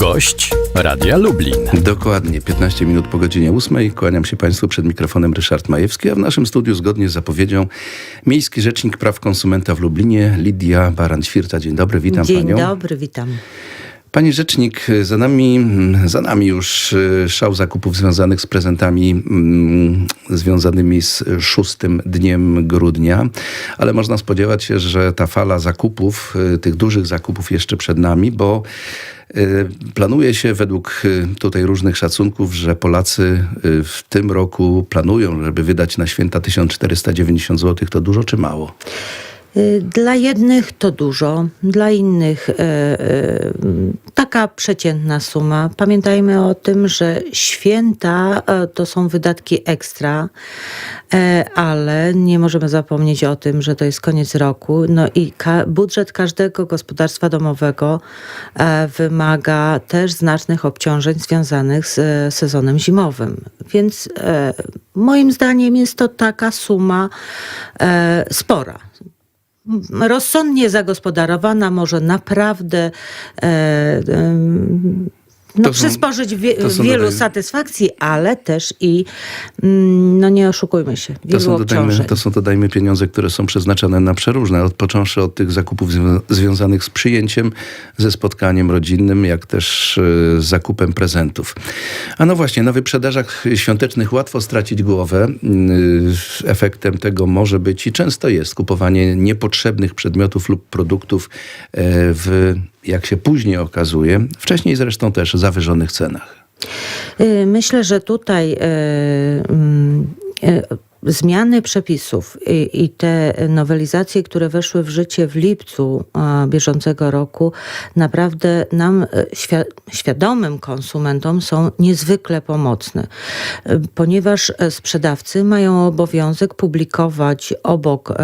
Gość Radia Lublin. Dokładnie, 15 minut po godzinie 8. Kłaniam się Państwu przed mikrofonem Ryszard Majewski, a w naszym studiu zgodnie z zapowiedzią Miejski Rzecznik Praw Konsumenta w Lublinie Lidia Baran-Świrta. Dzień dobry, witam Dzień Panią. dobry, witam. Pani Rzecznik, za nami, za nami już y, szał zakupów związanych z prezentami mm, związanymi z szóstym dniem grudnia, ale można spodziewać się, że ta fala zakupów, y, tych dużych zakupów jeszcze przed nami, bo y, planuje się według tutaj różnych szacunków, że Polacy w tym roku planują, żeby wydać na święta 1490 zł. To dużo czy mało? Y, Dla jednych to dużo, dla innych e, e, taka przeciętna suma. Pamiętajmy o tym, że święta to są wydatki ekstra, ale nie możemy zapomnieć o tym, że to jest koniec roku. No i ka- budżet każdego gospodarstwa domowego wymaga też znacznych obciążeń związanych z sezonem zimowym. Więc moim zdaniem jest to taka suma spora rozsądnie zagospodarowana może naprawdę e, em, no, To przysporzyć wie, to wielu dodaj- satysfakcji, ale też i, mm, no nie oszukujmy się, To wielu są, dodajmy, to są, dodajmy, pieniądze, które są przeznaczone na przeróżne, od, począwszy od tych zakupów zwią- związanych z przyjęciem, ze spotkaniem rodzinnym, jak też e, z zakupem prezentów. A no właśnie, na wyprzedażach świątecznych łatwo stracić głowę. Yy, Efektem tego może być i często jest kupowanie niepotrzebnych przedmiotów lub produktów e, w, jak się później okazuje, wcześniej zresztą też zawyżonych cenach. Y, Myślę, że tutaj y, mm, y, zmiany przepisów i, i te nowelizacje, które weszły w życie w lipcu a, bieżącego roku, naprawdę nam, y, świ- świadomym konsumentom, są niezwykle pomocne, Y, ponieważ e, sprzedawcy mają obowiązek publikować obok e,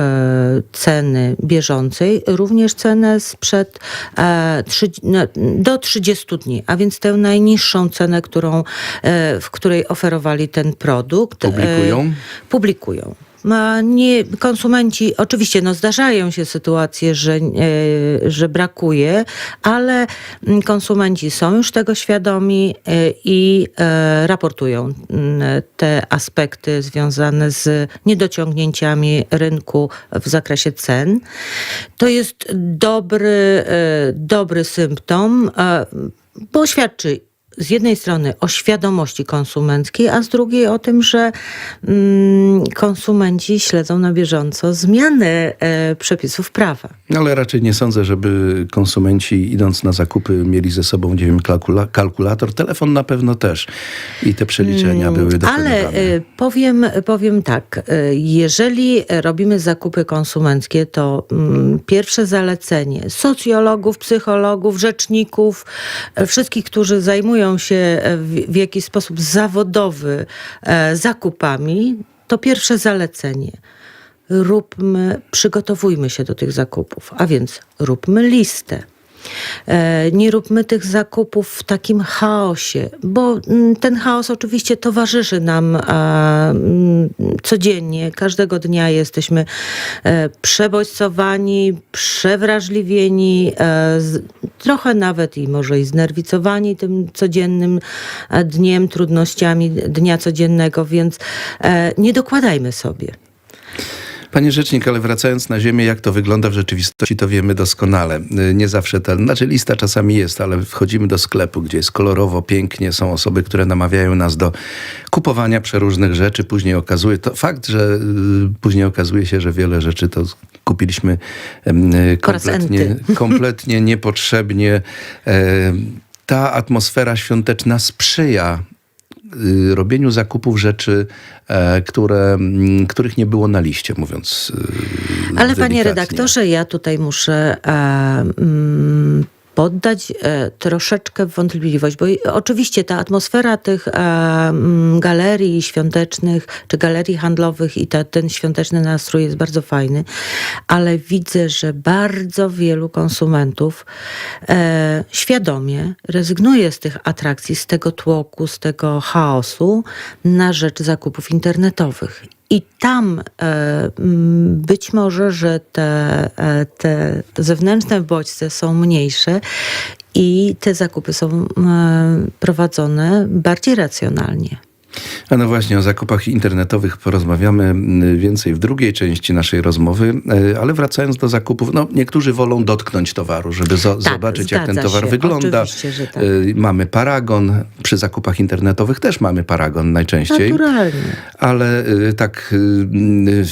ceny bieżącej również cenę sprzed e, trzy, do 30 dni, a więc tę najniższą cenę, którą, e, w której oferowali ten produkt. e, Publikują? Publikują. Nie, konsumenci, oczywiście no zdarzają się sytuacje, że, e, że brakuje, ale mm, konsumenci są już tego świadomi e, i e, raportują mm, te aspekty związane z niedociągnięciami rynku w zakresie cen. To jest dobry, dobry symptom, bo świadczy z jednej strony o świadomości konsumenckiej, a z drugiej o tym, że mm, konsumenci śledzą na bieżąco zmiany e, przepisów prawa. No, Ale raczej nie sądzę, żeby konsumenci idąc na zakupy mieli ze sobą, nie wiem, kalkula- kalkulator. Telefon na pewno też. I te przeliczenia były dokonywane. Ale e, powiem, powiem tak, e, jeżeli robimy zakupy konsumenckie, to mm, pierwsze zalecenie socjologów, psychologów, rzeczników, wszystkich, którzy zajmują się e, w, w jakiś sposób zawodowy e, zakupami, to pierwsze zalecenie. Róbmy, przygotowujmy się do tych zakupów, a więc róbmy listę. E, Nie róbmy tych zakupów w takim chaosie, bo mm, ten chaos oczywiście towarzyszy nam mm, codziennie. Każdego dnia jesteśmy e, przebodźcowani, przewrażliwieni, e, trochę nawet i może i znerwicowani tym codziennym dniem, trudnościami dnia codziennego, więc nie dokładajmy sobie. Panie Rzecznik, ale wracając na ziemię, jak to wygląda w rzeczywistości, to wiemy doskonale. Y, Nie zawsze ta, znaczy lista czasami jest, ale wchodzimy do sklepu, gdzie jest kolorowo, pięknie, są osoby, które namawiają nas do kupowania przeróżnych rzeczy. Później okazuje, to fakt, że y, później okazuje się, że wiele rzeczy to kupiliśmy y, kompletnie, kompletnie niepotrzebnie. Em, Ta atmosfera świąteczna sprzyja robieniu zakupów rzeczy, e, które, których nie było na liście, mówiąc. y, Ale panie delikatnie. redaktorze, ja tutaj muszę e, mm, poddać e, troszeczkę wątpliwość, bo oczywiście ta atmosfera tych e, galerii świątecznych czy galerii handlowych i ta, ten świąteczny nastrój jest bardzo fajny, ale widzę, że bardzo wielu konsumentów e, świadomie rezygnuje z tych atrakcji, z tego tłoku, z tego chaosu na rzecz zakupów internetowych. I tam e, być może, że te, e, te zewnętrzne bodźce są mniejsze i te zakupy są prowadzone bardziej racjonalnie. A no właśnie, o zakupach internetowych porozmawiamy mm, więcej w drugiej części naszej rozmowy, e, ale wracając do zakupów, no niektórzy wolą dotknąć towaru, żeby zo- Tak, zobaczyć, jak ten towar się. wygląda. Oczywiście, że tak. E, Mamy paragon, przy zakupach internetowych też mamy paragon najczęściej. Naturalnie. ale y, tak y, y,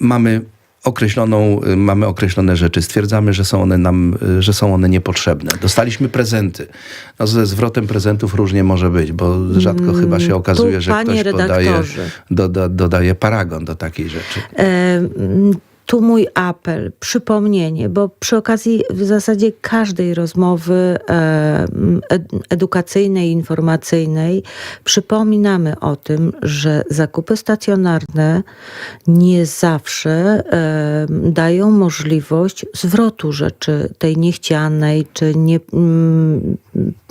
mamy określoną, y, mamy określone rzeczy. Stwierdzamy, że są one nam, y, że są one niepotrzebne. Dostaliśmy prezenty. No, ze zwrotem prezentów różnie może być, bo rzadko chyba się okazuje, Mm, tu, że ktoś podaje, doda, dodaje paragon do takiej rzeczy. E, mm, Tu mój apel, przypomnienie, bo przy okazji w zasadzie każdej rozmowy e, ed- edukacyjnej, informacyjnej przypominamy o tym, że zakupy stacjonarne nie zawsze e, dają możliwość zwrotu rzeczy tej niechcianej czy nie,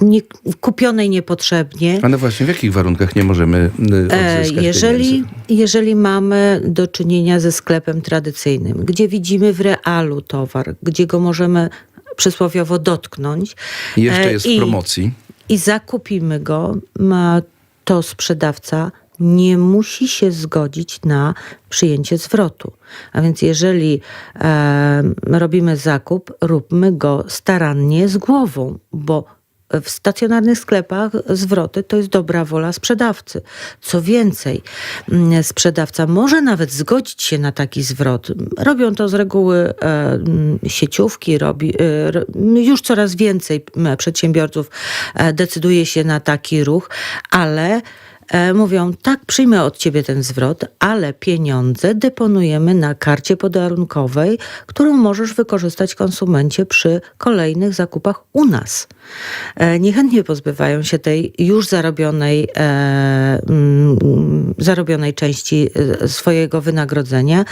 nie, kupionej niepotrzebnie. A no właśnie, w jakich warunkach nie możemy y, E, odzyskać Jeżeli, pieniędzy? jeżeli mamy do czynienia ze sklepem tradycyjnym, gdzie widzimy w realu towar, gdzie go możemy przysłowiowo dotknąć I jeszcze e, jest w i- promocji. i zakupimy go, to sprzedawca nie musi się zgodzić na przyjęcie zwrotu. A więc jeżeli e, robimy zakup, róbmy go starannie z głową, bo w stacjonarnych sklepach zwroty to jest dobra wola sprzedawcy. Co więcej, mm, sprzedawca może nawet zgodzić się na taki zwrot. Robią to z reguły e, mm, sieciówki, robi, e, już coraz więcej przedsiębiorców e, decyduje się na taki ruch, ale mówią, tak, przyjmę od ciebie ten zwrot, ale pieniądze deponujemy na karcie podarunkowej, którą możesz wykorzystać konsumencie przy kolejnych zakupach u nas. E, Niechętnie pozbywają się tej już zarobionej, e, mm, zarobionej części e, swojego wynagrodzenia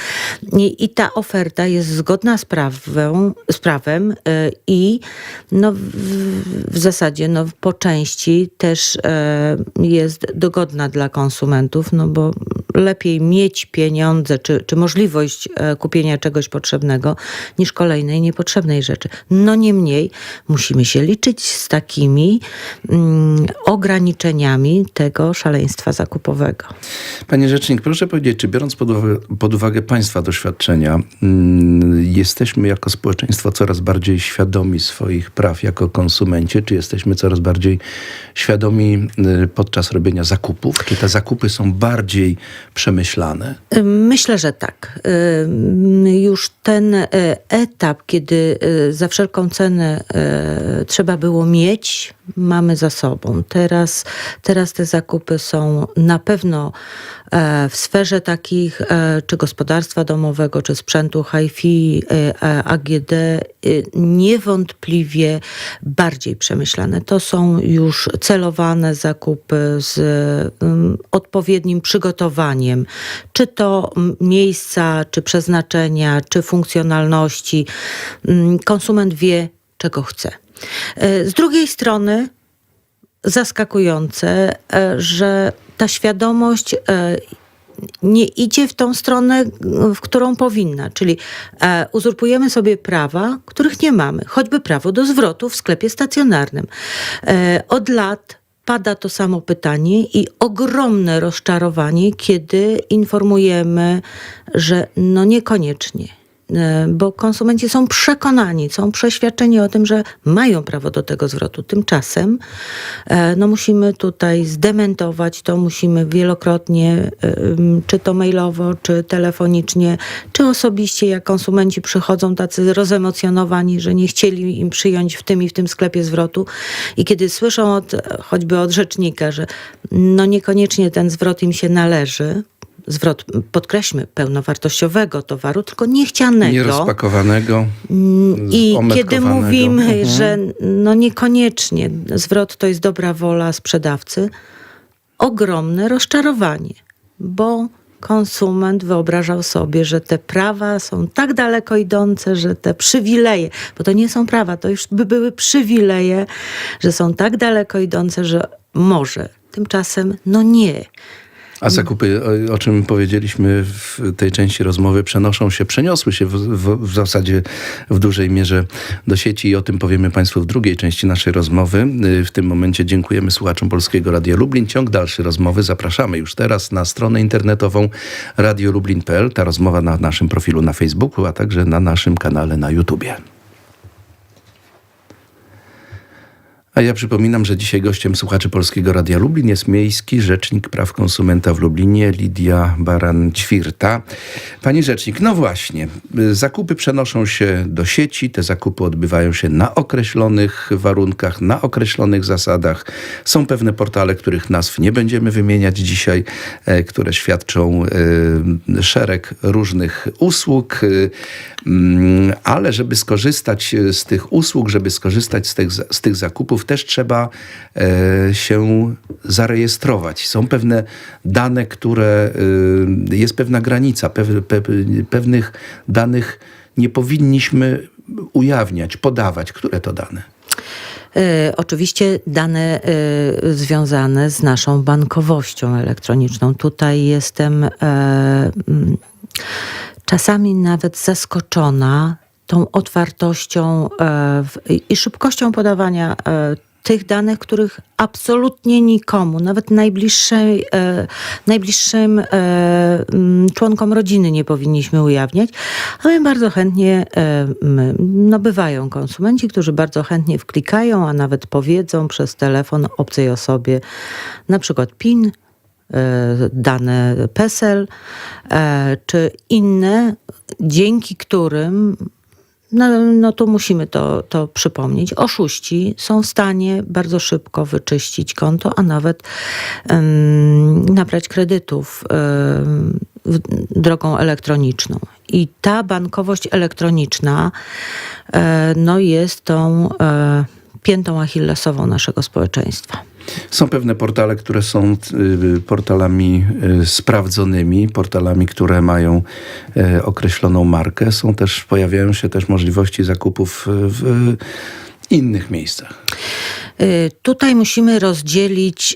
I, ta oferta jest zgodna z, prawem, z prawem e, i no, w, w zasadzie no, po części też e, jest dogodna dla konsumentów, no bo lepiej mieć pieniądze czy, czy możliwość e, kupienia czegoś potrzebnego niż kolejnej niepotrzebnej rzeczy. No niemniej musimy się liczyć z takimi mm, ograniczeniami tego szaleństwa zakupowego. Panie Rzecznik, proszę powiedzieć, czy biorąc pod uwagę, pod uwagę Państwa doświadczenia, mm, jesteśmy jako społeczeństwo coraz bardziej świadomi swoich praw jako konsumenci? Czy jesteśmy coraz bardziej świadomi y, podczas robienia zakupów? Czy te zakupy są bardziej przemyślane? Myślę, że tak. Już ten e, etap, kiedy e, za wszelką cenę e, trzeba było mieć, mamy za sobą. Teraz, teraz te zakupy są na pewno e, w sferze takich, e, czy gospodarstwa domowego, czy sprzętu hi-fi, e, AGD, niewątpliwie bardziej przemyślane. To są już celowane zakupy z ym, odpowiednim przygotowaniem, czy to mm, miejsca, czy przeznaczenia, czy funkcjonalności. Ym, Konsument wie, czego chce. E, Z drugiej strony zaskakujące, e, że ta świadomość e, nie idzie w tą stronę, w którą powinna. Czyli uzurpujemy sobie prawa, których nie mamy, choćby prawo do zwrotu w sklepie stacjonarnym. Od lat pada to samo pytanie i ogromne rozczarowanie, kiedy informujemy, że no niekoniecznie. E, Bo konsumenci są przekonani, są przeświadczeni o tym, że mają prawo do tego zwrotu. Tymczasem e, no musimy tutaj zdementować to, musimy wielokrotnie, e, czy to mailowo, czy telefonicznie, czy osobiście, jak konsumenci przychodzą tacy rozemocjonowani, że nie chcieli im przyjąć w tym i w tym sklepie zwrotu. I kiedy słyszą od, choćby od rzecznika, że no niekoniecznie ten zwrot im się należy, zwrot, podkreślmy, pełnowartościowego towaru, tylko niechcianego. Nierozpakowanego, I kiedy mówimy, Mhm. że no niekoniecznie zwrot to jest dobra wola sprzedawcy, ogromne rozczarowanie, bo konsument wyobrażał sobie, że te prawa są tak daleko idące, że te przywileje, bo to nie są prawa, to już by były przywileje, że są tak daleko idące, że może. Tymczasem no nie. A zakupy, o, o czym powiedzieliśmy w tej części rozmowy, przenoszą się, przeniosły się w, w, w zasadzie w dużej mierze do sieci i o tym powiemy Państwu w drugiej części naszej rozmowy. Y, W tym momencie dziękujemy słuchaczom Polskiego Radia Lublin. Ciąg dalszy rozmowy zapraszamy już teraz na stronę internetową radiolublin.pl. Ta rozmowa na naszym profilu na Facebooku, a także na naszym kanale na YouTubie. A ja przypominam, że dzisiaj gościem słuchaczy Polskiego Radia Lublin jest miejski rzecznik praw konsumenta w Lublinie, Lidia Baran-Ćwirta. Pani rzecznik, no właśnie, zakupy przenoszą się do sieci, te zakupy odbywają się na określonych warunkach, na określonych zasadach. Są pewne portale, których nazw nie będziemy wymieniać dzisiaj, e, które świadczą e, szereg różnych usług, ale żeby skorzystać e, z tych usług, żeby skorzystać z tych, z tych zakupów, też trzeba e, się zarejestrować. Są pewne dane, które e, jest pewna granica, pew, pe, pewnych danych nie powinniśmy ujawniać, podawać. Które to dane? Oczywiście dane związane z naszą bankowością elektroniczną. Tutaj jestem mm, czasami nawet zaskoczona tą otwartością e, i szybkością podawania e, tych danych, których absolutnie nikomu, nawet najbliższej, e, najbliższym członkom rodziny nie powinniśmy ujawniać, ale bardzo chętnie no, bywają konsumenci, którzy bardzo chętnie wklikają, a nawet powiedzą przez telefon obcej osobie na przykład PIN, dane PESEL e, czy inne, dzięki którym no, no tu musimy to, to przypomnieć. Oszuści są w stanie bardzo szybko wyczyścić konto, a nawet em, nabrać kredytów w- drogą elektroniczną. I ta bankowość elektroniczna e, no, jest tą e, piętą achillesową naszego społeczeństwa. Są pewne portale, które są y, portalami y, sprawdzonymi, portalami, które mają y, określoną markę. Są też, pojawiają się też możliwości zakupów y, w innych miejscach. Y, Tutaj musimy rozdzielić y,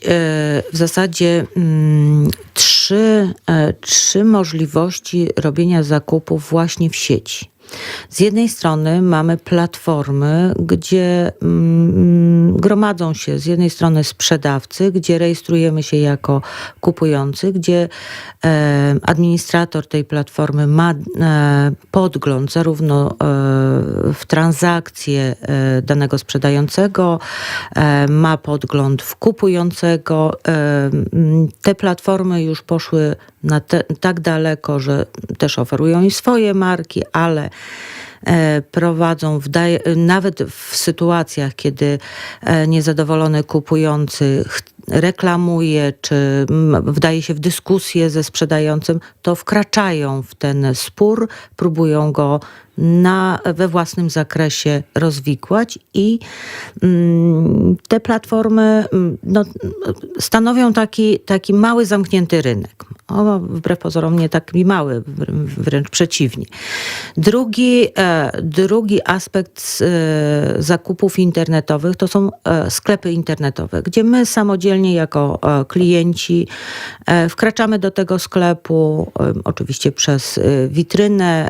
w zasadzie mm, trzy, trzy możliwości robienia zakupów właśnie w sieci. Z jednej strony mamy platformy, gdzie mm, gromadzą się z jednej strony sprzedawcy, gdzie rejestrujemy się jako kupujący, gdzie e, administrator tej platformy ma e, podgląd zarówno e, w transakcje e, danego sprzedającego, e, ma podgląd w kupującego. E, Te platformy już poszły te, tak daleko, że też oferują i swoje marki, ale e, prowadzą, wdaje, nawet w sytuacjach, kiedy e, niezadowolony kupujący reklamuje, czy wdaje się w dyskusję ze sprzedającym, to wkraczają w ten spór, próbują go na, we własnym zakresie rozwikłać i mm, te platformy mm, no, stanowią taki, taki mały, zamknięty rynek. O, wbrew pozorom nie taki mały, wr- wręcz przeciwnie. Drugi, e, drugi aspekt e, zakupów internetowych to są e, sklepy internetowe, gdzie my samodzielnie jako e, klienci e, wkraczamy do tego sklepu, e, oczywiście przez witrynę,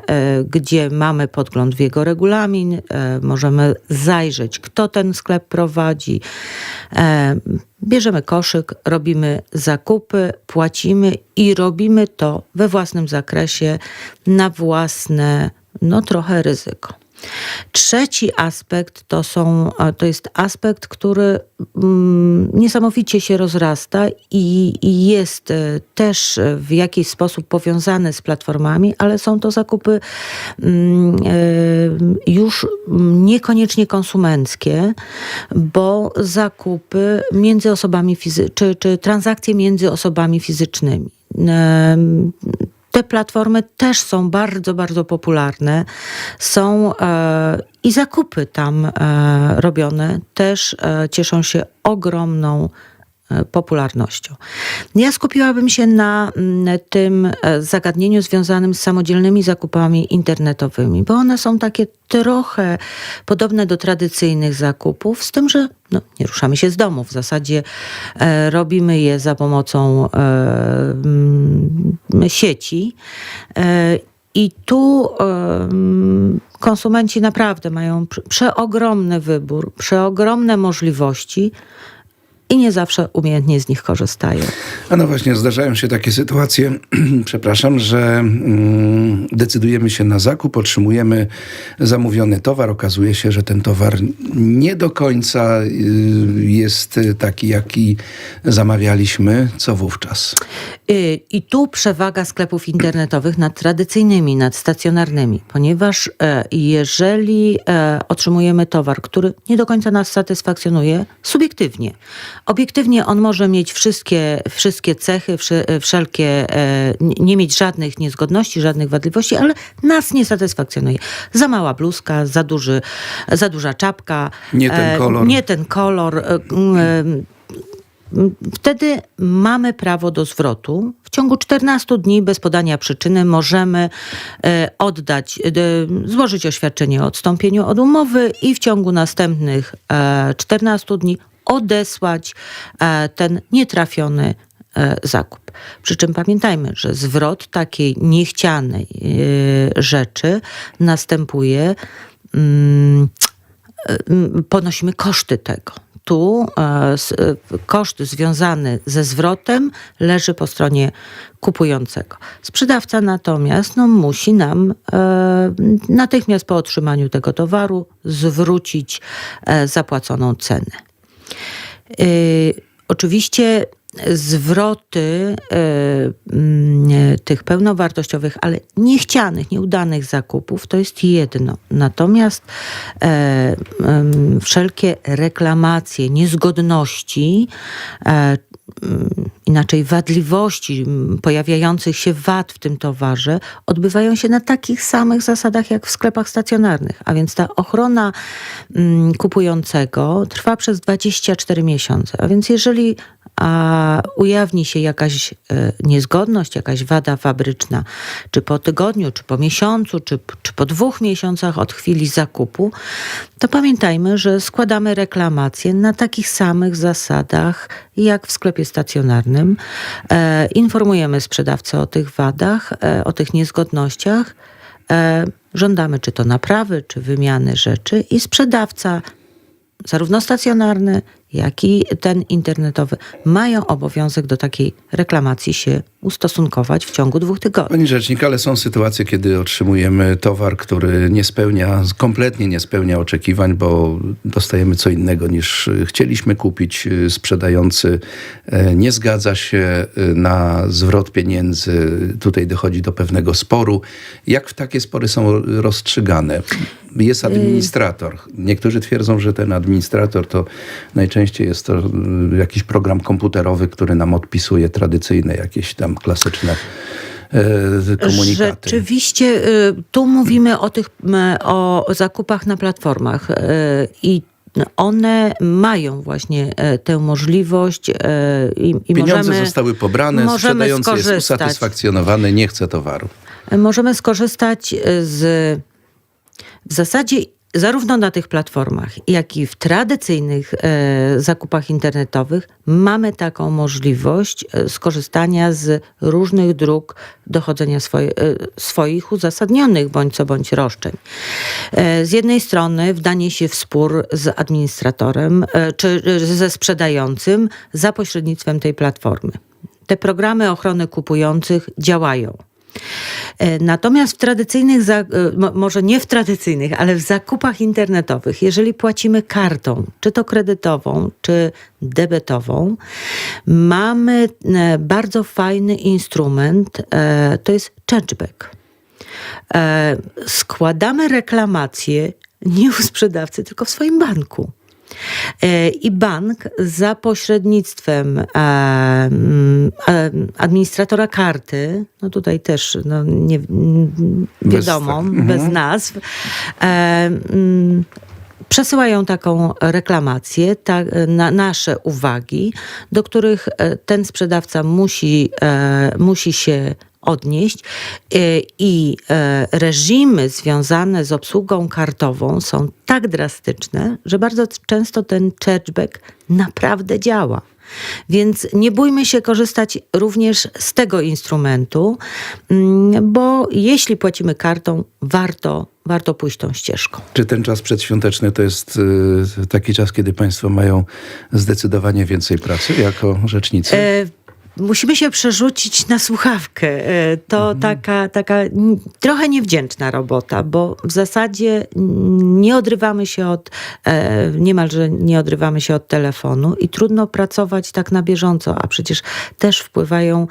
gdzie mamy podgląd w jego regulamin, możemy zajrzeć, kto ten sklep prowadzi. Bierzemy koszyk, robimy zakupy, płacimy i robimy to we własnym zakresie, na własne, no trochę ryzyko. Trzeci aspekt to, są, to jest aspekt, który mm, niesamowicie się rozrasta i, i jest e, też e, w jakiś sposób powiązany z platformami, ale są to zakupy mm, e, już mm, niekoniecznie konsumenckie, bo zakupy między osobami fizy- czy, czy transakcje między osobami fizycznymi. Te platformy też są bardzo, bardzo popularne. Są e, i zakupy tam e, robione też e, cieszą się ogromną popularnością. Ja skupiłabym się na mm, tym e, zagadnieniu związanym z samodzielnymi zakupami internetowymi, bo one są takie trochę podobne do tradycyjnych zakupów, z tym, że no, nie ruszamy się z domu. W zasadzie e, robimy je za pomocą e, mm, sieci. E, i tu em, konsumenci naprawdę mają prze- przeogromny wybór, przeogromne możliwości i nie zawsze umiejętnie z nich korzystają. A no właśnie, zdarzają się takie sytuacje, przepraszam, że mm, decydujemy się na zakup, otrzymujemy zamówiony towar. Okazuje się, że ten towar nie do końca y, jest taki, jaki zamawialiśmy. Co wówczas? Y, I tu przewaga sklepów internetowych nad tradycyjnymi, nad stacjonarnymi, ponieważ e, jeżeli e, otrzymujemy towar, który nie do końca nas satysfakcjonuje, subiektywnie, obiektywnie on może mieć wszystkie, wszystkie cechy, e, wszelkie, e, nie mieć żadnych niezgodności, żadnych wadliwości, ale nas nie satysfakcjonuje. Za mała bluzka, za, duży, za duża czapka. Nie ten e, kolor. Nie ten kolor. Wtedy mamy prawo do zwrotu. W ciągu 14 dni bez podania przyczyny możemy oddać, złożyć oświadczenie o odstąpieniu od umowy i w ciągu następnych e, 14 dni odesłać e, ten nietrafiony e, zakup. Przy czym pamiętajmy, że zwrot takiej niechcianej e, rzeczy następuje mm, ponosimy koszty tego. Tu koszt związany ze zwrotem leży po stronie kupującego. Sprzedawca natomiast no, musi nam e, natychmiast po otrzymaniu tego towaru zwrócić e, zapłaconą cenę. Y, Oczywiście zwroty y, mm, tych pełnowartościowych, ale niechcianych, nieudanych zakupów to jest jedno. Natomiast e, em, wszelkie reklamacje, niezgodności, e, mm, inaczej wadliwości pojawiających się wad w tym towarze odbywają się na takich samych zasadach jak w sklepach stacjonarnych. A więc ta ochrona kupującego trwa przez 24 miesiące. A więc jeżeli a, ujawni się jakaś e, niezgodność, jakaś wada fabryczna, czy po tygodniu, czy po miesiącu, czy, czy po dwóch miesiącach od chwili zakupu, to pamiętajmy, że składamy reklamację na takich samych zasadach jak w sklepie stacjonarnym. E, informujemy sprzedawcę o tych wadach, e, o tych niezgodnościach. Żądamy czy to naprawy, czy wymiany rzeczy i sprzedawca zarówno stacjonarny, jak i ten internetowy mają obowiązek do takiej reklamacji się ustosunkować w ciągu dwóch tygodni. Pani rzecznik, ale są sytuacje, kiedy otrzymujemy towar, który nie spełnia, kompletnie nie spełnia oczekiwań, bo dostajemy co innego niż y, chcieliśmy kupić. Y, Sprzedający e, nie zgadza się na zwrot pieniędzy. Tutaj dochodzi do pewnego sporu. Jak w takie spory są rozstrzygane? Jest administrator. Niektórzy twierdzą, że ten administrator to najczęściej jest to jakiś program komputerowy, który nam odpisuje tradycyjne jakieś tam klasyczne e, komunikaty. Rzeczywiście, y, tu mówimy o tych o zakupach na platformach y, i one mają właśnie e, tę możliwość e, i, i Pieniądze możemy, zostały pobrane, możemy sprzedający jest skorzystać. usatysfakcjonowany, nie chce towaru. możemy skorzystać z w zasadzie zarówno na tych platformach, jak i w tradycyjnych e, zakupach internetowych mamy taką możliwość e, skorzystania z różnych dróg dochodzenia swoje, e, swoich uzasadnionych bądź co bądź roszczeń. E, z jednej strony wdanie się w spór z administratorem e, czy ze sprzedającym za pośrednictwem tej platformy. Te programy ochrony kupujących działają. E, Natomiast w tradycyjnych, e, mo- może nie w tradycyjnych, ale w zakupach internetowych, jeżeli płacimy kartą, czy to kredytową, czy debetową, mamy e, bardzo fajny instrument, to jest chargeback. Składamy reklamację nie u sprzedawcy, tylko w swoim banku. E, I bank za pośrednictwem e, e, administratora karty, no tutaj też no, nie, mm, Bez wiadomo, tak, mhm. bez nazw, przesyłają taką reklamację, ta, na nasze uwagi, do których e, ten sprzedawca musi, e, musi się odnieść e, i reżimy związane z obsługą kartową są tak drastyczne, że bardzo często ten chargeback naprawdę działa. Więc nie bójmy się korzystać również z tego instrumentu, mm, bo jeśli płacimy kartą, warto, warto pójść tą ścieżką. Czy ten czas przedświąteczny to jest y, taki czas, kiedy Państwo mają zdecydowanie więcej pracy jako rzecznicy? E, Musimy się przerzucić na słuchawkę. E, To taka, taka mm, trochę niewdzięczna robota, bo w zasadzie nie odrywamy się od, e, niemalże nie odrywamy się od telefonu i trudno pracować tak na bieżąco, a przecież też wpływają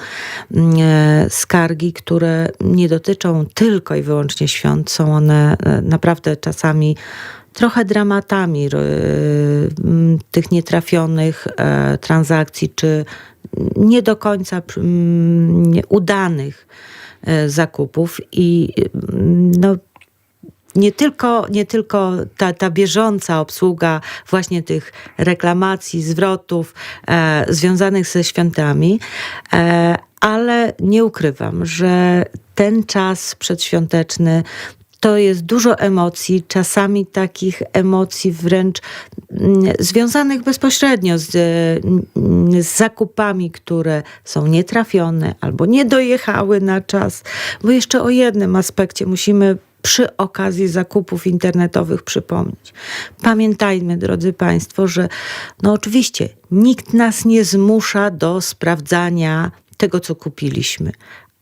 mm, e, skargi, które nie dotyczą tylko i wyłącznie świąt. Są one naprawdę czasami trochę dramatami tych nietrafionych transakcji, czy nie do końca mm, udanych e, zakupów i mm, no, nie tylko, nie tylko ta, ta bieżąca obsługa właśnie tych reklamacji, zwrotów e, związanych ze świątami, e, ale nie ukrywam, że ten czas przedświąteczny to jest dużo emocji, czasami takich emocji wręcz mm, związanych bezpośrednio z, mm, z zakupami, które są nietrafione albo nie dojechały na czas. Bo jeszcze o jednym aspekcie musimy przy okazji zakupów internetowych przypomnieć. Pamiętajmy, drodzy Państwo, że no oczywiście nikt nas nie zmusza do sprawdzania tego, co kupiliśmy.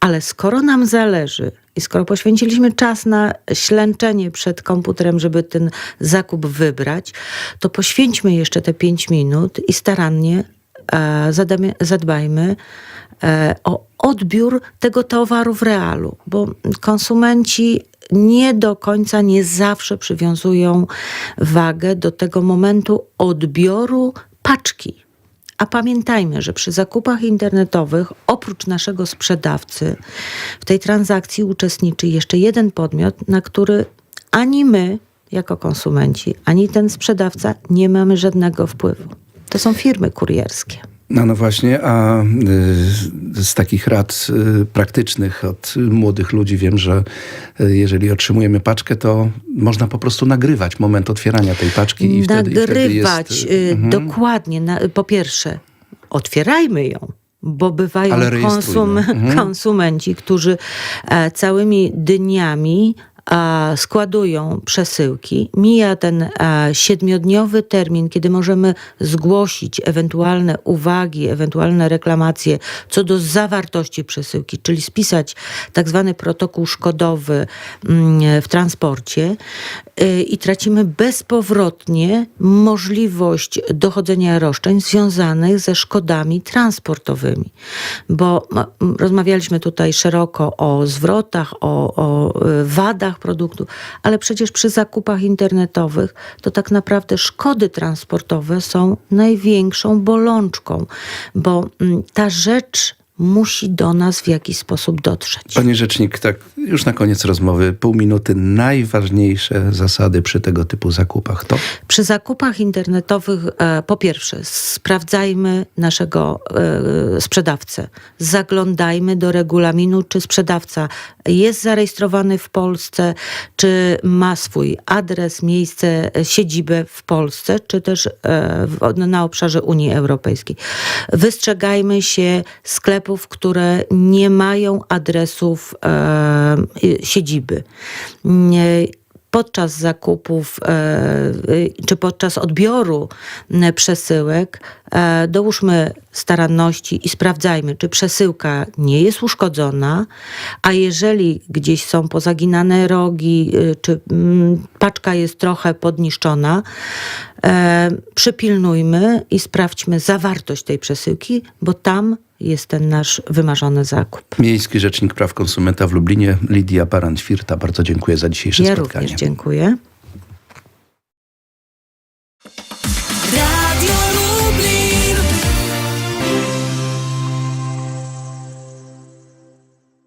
Ale skoro nam zależy i skoro poświęciliśmy czas na ślęczenie przed komputerem, żeby ten zakup wybrać, to poświęćmy jeszcze te pięć minut i starannie e, zadamy, zadbajmy e, o odbiór tego towaru w realu, bo konsumenci nie do końca, nie zawsze przywiązują wagę do tego momentu odbioru paczki. A pamiętajmy, że przy zakupach internetowych, oprócz naszego sprzedawcy, w tej transakcji uczestniczy jeszcze jeden podmiot, na który ani my, jako konsumenci, ani ten sprzedawca nie mamy żadnego wpływu. To są firmy kurierskie. No, no właśnie, a y, z takich rad y, praktycznych od młodych ludzi wiem, że y, jeżeli otrzymujemy paczkę, to można po prostu nagrywać moment otwierania tej paczki i wtedy, i wtedy Nagrywać jest... mhm. dokładnie. Na, po pierwsze, otwierajmy ją. Bo bywają konsum. Mhm. konsumenci, którzy e, całymi dniami składują przesyłki. Mija ten siedmiodniowy termin, kiedy możemy zgłosić ewentualne uwagi, ewentualne reklamacje co do zawartości przesyłki, czyli spisać tak zwany protokół szkodowy mm, w transporcie y, i tracimy bezpowrotnie możliwość dochodzenia roszczeń związanych ze szkodami transportowymi. Bo rozmawialiśmy tutaj szeroko o zwrotach, o, o y, wadach produktu, ale przecież przy zakupach internetowych to tak naprawdę szkody transportowe są największą bolączką, bo mm, ta rzecz musi do nas w jakiś sposób dotrzeć. Panie Rzecznik, tak już na koniec rozmowy, pół minuty, najważniejsze zasady przy tego typu zakupach to? Przy zakupach internetowych, e, po pierwsze, sprawdzajmy naszego e, sprzedawcę. Zaglądajmy do regulaminu, czy sprzedawca jest zarejestrowany w Polsce, czy ma swój adres, miejsce, e, siedzibę w Polsce, czy też e, w, na obszarze Unii Europejskiej. Wystrzegajmy się sklepów, które nie mają adresów e, siedziby. Podczas zakupów e, y, czy podczas odbioru m, przesyłek e, dołóżmy staranności i sprawdzajmy, czy przesyłka nie jest uszkodzona, a jeżeli gdzieś są pozaginane rogi, y, czy mm, paczka jest trochę podniszczona, e, przypilnujmy i sprawdźmy zawartość tej przesyłki, bo tam jest ten nasz wymarzony zakup. Miejski Rzecznik Praw Konsumenta w Lublinie, Lidia Baran-Ćwirta. Bardzo dziękuję za dzisiejsze Ja spotkanie. również dziękuję.